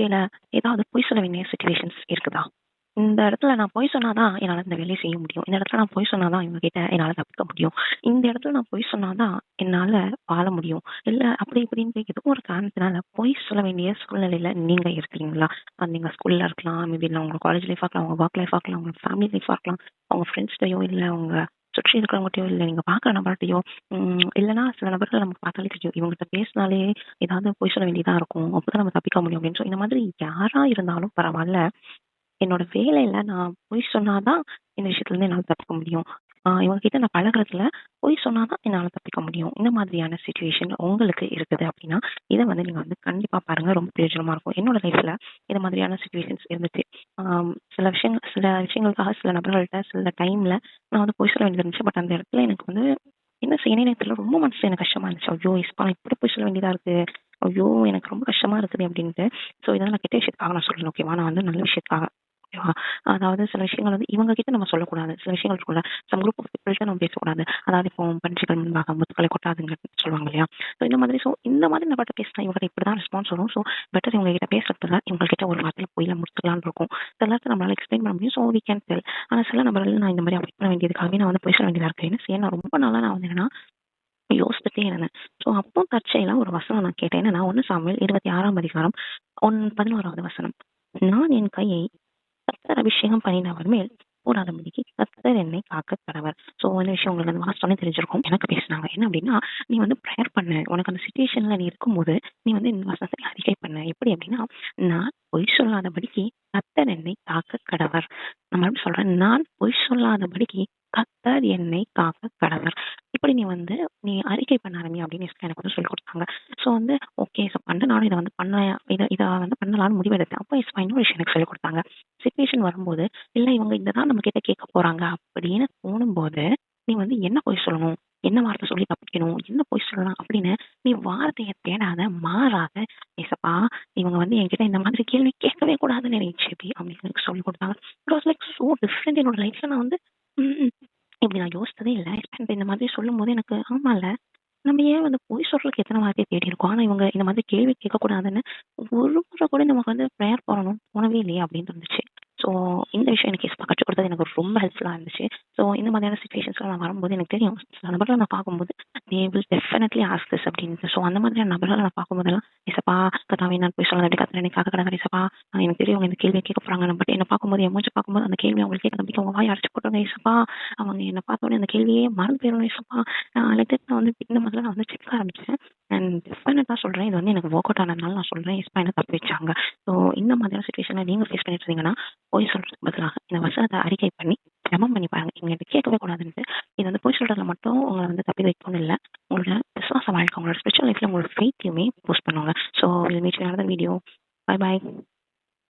வாழ்க்கையில ஏதாவது பொய் சொல்ல வேண்டிய சுச்சுவேஷன்ஸ் இருக்குதா? இந்த இடத்துல நான் பொய் சொன்னா தான் என்னால இந்த வேலைய செய்ய முடியும். இந்த இடத்துல நான் பொய் சொன்னா தான் இவங்க கிட்ட என்னால தப்பிக்க முடியும். இந்த இடத்துல நான் பொய் சொன்னா தான் என்னால வாழ முடியும். இல்ல அப்படி இப்படின்னு ஏதோ ஒரு காரணத்தினால பொய் சொல்ல வேண்டிய சூழ்நிலையில நீங்க இருக்கிறீங்களா? அது நீங்க ஸ்கூல்ல இருக்கலாம், மேபி இல்லை உங்க காலேஜ் லைஃபா இருக்கலாம், உங்க ஒர்க் லைஃபா இருக்கலாம், உங்க ஃபேமிலி லைஃபா இருக்கலாம், உங்க ஃப்ரெண்ட்ஸ்டையோ இல்ல உங்க சுற்றி இருக்கிறவங்ககிட்டயோ இல்ல நீங்க பார்க்குற நபர்கிட்டயோ இல்லைனா சில நபர்கள் நமக்கு பார்த்தாலே தெரியும். இவங்ககிட்ட பேசினாலே ஏதாவது பொய் சொல்ல வேண்டியதா இருக்கும். அப்பதான் நம்ம தப்பிக்க முடியும் அப்படின்னு. சொல்லி இந்த மாதிரி யாரா இருந்தாலும் பரவாயில்ல என்னோட வேலையில நான் பொய் சொன்னாதான் இந்த இந்த விஷயத்துலருந்து என்னால தப்பிக்க முடியும். ஆ இவங்க கிட்ட நான் பழகிறதுல பொய் சொன்னாதான் என்னால் என்னால தப்பிக்க முடியும். இந்த மாதிரியான சுச்சுவேஷன் உங்களுக்கு இருக்குது அப்படின்னா, இத வந்து நீங்க வந்து கண்டிப்பா பாருங்க. ரொம்ப பிரயோஜனமா இருக்கும். என்னோட லைஃப்ல இந்த மாதிரியான சுச்சுவேஷன்ஸ் இருந்துச்சு. சில விஷயங்கள் சில விஷயங்களுக்காக சில நபர்கள்ட்ட சில டைம்ல நான் வந்து பொய் சொல்ல வேண்டியது இருந்துச்சு. பட் அந்த இடத்துல எனக்கு வந்து என்ன செய்யணும்னே தெரியல. ரொம்ப மனசு எனக்கு கஷ்டமா இருந்துச்சு. ஐயோ! இஸ்பா இப்படி பொய் சொல்ல வேண்டியதா இருக்கு. ஐயோ! எனக்கு ரொம்ப கஷ்டமா இருக்குது அப்படின்ட்டு. ஸோ இதெல்லாம் நான் கெட்ட விஷயத்துக்காக நான் சொல்லல. ஓகேவா? நான் வந்து நல்ல விஷயத்துக்காக. ஓகேவா? அதாவது சில விஷயங்கள் வந்து இவங்க கிட்ட நம்ம சொல்லக்கூடாது. சில விஷயங்கள் இருக்கும்ல. சம் குரூப் ஆஃப் பீப்பிள்ட்ட நம்ம பேசக்கூடாது. அதாவது இப்போ பன்றிகள் முன்பாக முத்துக்களை கொட்டாதுங்க சொல்லுவாங்க இல்லையா? ஸோ இந்த மாதிரி ஸோ இந்த மாதிரி நபர்ட்ட பேசினா இப்படி தான் ரெஸ்பான்ஸ் வரும். ஸோ பெட்டர் இவங்க கிட்ட பேசுறதுல இவங்க கிட்ட ஒரு வார்த்தையில போய் முடிச்சுக்கலாம்னு இருக்கும். சில நேரத்தில் நம்மளால எக்ஸ்பிளைன் பண்ண முடியும். So we can tell. ஆனால் சில நபர்கள் நான் இந்த மாதிரி அவாய்ட் பண்ண வேண்டியதுக்காகவே நான் வந்து பொய் சொல்ல வேண்டியதாக இருக்கு. ஏன்னா நான் ரொம்ப நாளா நான் வந்து என்னன்னா யோசிச்சுட்டே இருந்தேன். ஸோ அப்போ தற்செயலா ஒரு வசனம் நான் கேட்டேன். ஏன்னா ஒன்று சாமியல் இருபத்தி ஆறாம் அதிகாரம் ஒன் 11வது வசனம். நான் என் கையை கர்த்தர் அபிஷேகம் பண்ணினவர் மேல் போடாதபடிக்கு கர்த்தர் என்னை காக்க கடவர். ஸோ இந்த விஷயம் உங்களுக்கு அந்த வாசிச்சோனே தெரிஞ்சிருக்கும். எனக்கு பேசுனாங்க. என்ன அப்படின்னா, நீ வந்து ப்ரேயர் பண்ணு. உனக்கு அந்த சுச்சுவேஷன்ல நீ இருக்கும்போது, நீ வந்து இந்த வசனத்தை அறிக்கை பண்ணு. எப்படி அப்படின்னா, நான் பொய் சொல்லாதபடிக்கு கர்த்தர் என்னை காக்க கடவர். நம்ம சொல்றேன். நான் பொய் சொல்லாதபடிக்கு கர்த்தர் என்னை காக்க கடவர். இப்படி நீ வந்து நீ அறிக்கை பண்ண ஆரம்பி அப்படின்னு எனக்கு வந்து சொல்லிக் கொடுத்தாங்க ஸோ வந்து ஓகே ஸோ பண்ண நானும் இதை வந்து பண்ண இதை இதை வந்து பண்ணலாம்னு முடிவெடுத்தேன். அப்போ எஸ்பா இன்னொரு விஷயம் எனக்கு சொல்லி கொடுத்தாங்க சுச்சுவேஷன் வரும்போது, இல்ல இவங்க இத தான் நம்ம கிட்ட கேட்க போறாங்க அப்படின்னு தோணும்போது, நீ வந்து என்ன பொய் சொல்லணும்? என்ன வார்த்தை சொல்லி தப்பிக்கணும்? என்ன பொய் சொல்லலாம்? அப்படின்னு நீ வார்த்தையை தேடாத, மாறாத ஏசப்பா இவங்க வந்து என்கிட்ட இந்த மாதிரி கேள்வி கேட்கவே கூடாதுன்னு நினைச்சு அப்படின்னு எனக்கு கொடுத்தாங்க குடுத்தாங்க. It was like so different என்னோட லைஃப்ல நான் வந்து இப்படி நான் யோசிச்சதே இல்லை இந்த மாதிரி சொல்லும்போது எனக்கு ஆமா இல்ல நம்ம ஏன் வந்து பொய் சொல்றதுக்கு எத்தனை வார்த்தைய தேடி இருக்கோம். ஆனா இவங்க இந்த மாதிரி கேள்வி கேட்கக்கூடாதுன்னு ஒரு முறை கூட நமக்கு வந்து ப்ரேயர் பண்ணணும் போனவே இல்லையா அப்படின்னு இருந்துச்சு. ஸோ இந்த விஷயம் எனக்கு எஸ்பா கற்றுக் கொடுத்தது எனக்கு ரொம்ப ஹெல்ப்ஃபுல்லா இருந்துச்சு. ஸோ இந்த மாதிரியான சுச்சுவேஷன்ஸ்லாம் நான் வரும்போது எனக்கு தெரியும். சில நபர்களை நான் பார்க்கும்போது they will definitely ask this அப்படின்னு ஸோ அந்த மாதிரியான நபர்கள் நான் பார்க்கும்போதெல்லாம் ஏசப்பா கதாவை நான் போய் சொல்லாதபடி கர்த்தர் என்னை எனக்காக கடவர் ஏசப்பா. எனக்கு தெரியும் அவங்க இந்த கேள்வியை கேட்க போறாங்க. பட் என்ன பார்க்கும்போது எமோஜி பார்க்கும்போது அந்த கேள்வி அவங்களுக்கு கேட்க நம்பிக்கை அவங்க வாய் அடைச்சு போட்டுருங்க ஏசப்பா. அவங்க என்ன பார்த்தோனே அந்த கேள்வியே மறந்து போயிடும் ஏசப்பா. அ நான் வந்து இந்த மாதிரிலாம் நான் வந்து செக் ஆரம்பிச்சேன். அண்ட் டெஃபினட்டாக சொல்கிறேன் இது வந்து எனக்கு ஒர்க் அவுட் ஆனதுனால நான் சொல்கிறேன் எஸ்பா என்ன தப்பி வச்சாங்க. ஸோ இந்த மாதிரியான சுச்சுவேஷனில் நீங்கள் ஃபேஸ் பண்ணிட்டு இருந்தீங்கன்னா, போய் சொல்கிறதுக்கு பதிலாக இந்த வசனத்தை அறிக்கை பண்ணி ஜெபம் பண்ணி பாருங்க. இவங்க கேட்கவே கூடாதுன்னு இது வந்து பொய் சொல்றதுல மட்டும் உங்கள வந்து தப்பி வைக்கணும் இல்ல. உங்களோட விசுவாச வாழ்க்கை, உங்களோட ஸ்பிரிச்சுவல் லைஃப்ல உங்களோட ஃபெய்த்தையுமே போஸ்ட் பண்ணுவாங்க so will meet you video. Bye bye.